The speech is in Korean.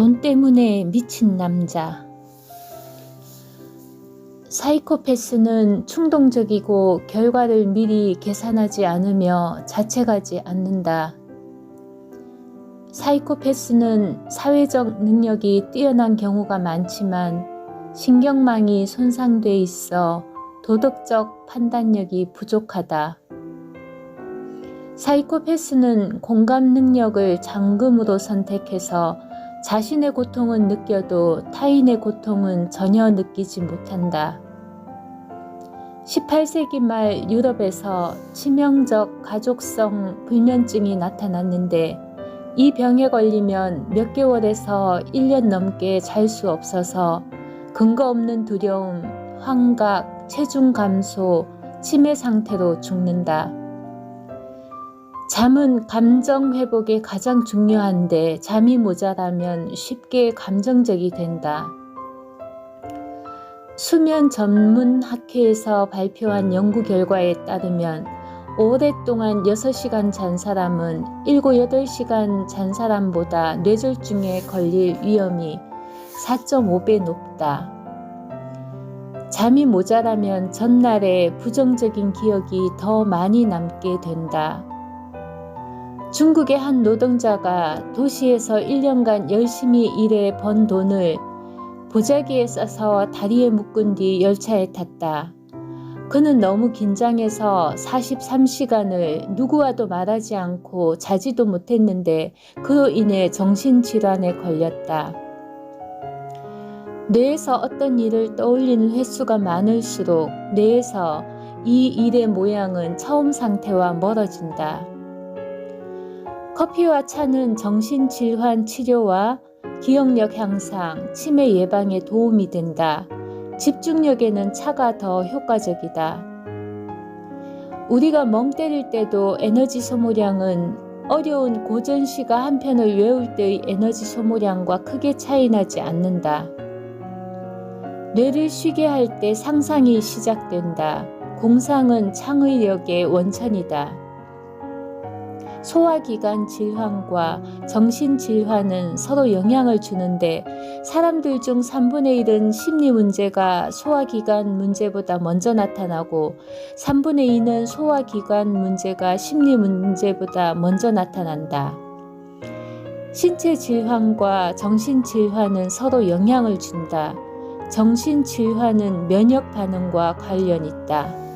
돈 때문에 미친 남자. 사이코패스는 충동적이고 결과를 미리 계산하지 않으며 자책하지 않는다. 사이코패스는 사회적 능력이 뛰어난 경우가 많지만 신경망이 손상돼 있어 도덕적 판단력이 부족하다. 사이코패스는 공감 능력을 장금으로 선택해서 자신의 고통은 느껴도 타인의 고통은 전혀 느끼지 못한다. 18세기 말 유럽에서 치명적 가족성 불면증이 나타났는데 이 병에 걸리면 몇 개월에서 1년 넘게 잘 수 없어서 근거 없는 두려움, 환각, 체중 감소, 치매 상태로 죽는다. 잠은 감정 회복에 가장 중요한데 잠이 모자라면 쉽게 감정적이 된다. 수면 전문 학회에서 발표한 연구 결과에 따르면 오랫동안 6시간 잔 사람은 7, 8시간 잔 사람보다 뇌졸중에 걸릴 위험이 4.5배 높다. 잠이 모자라면 전날의 부정적인 기억이 더 많이 남게 된다. 중국의 한 노동자가 도시에서 1년간 열심히 일해 번 돈을 보자기에 싸서 다리에 묶은 뒤 열차에 탔다. 그는 너무 긴장해서 43시간을 누구와도 말하지 않고 자지도 못했는데 그로 인해 정신질환에 걸렸다. 뇌에서 어떤 일을 떠올리는 횟수가 많을수록 뇌에서 이 일의 모양은 처음 상태와 멀어진다. 커피와 차는 정신질환 치료와 기억력 향상, 치매 예방에 도움이 된다. 집중력에는 차가 더 효과적이다. 우리가 멍 때릴 때도 에너지 소모량은 어려운 고전시가 한 편을 외울 때의 에너지 소모량과 크게 차이나지 않는다. 뇌를 쉬게 할 때 상상이 시작된다. 공상은 창의력의 원천이다. 소화기관 질환과 정신 질환은 서로 영향을 주는데 사람들 중 3분의 1은 심리 문제가 소화기관 문제보다 먼저 나타나고 3분의 2는 소화기관 문제가 심리 문제보다 먼저 나타난다. 신체 질환과 정신 질환은 서로 영향을 준다. 정신 질환은 면역 반응과 관련 있다.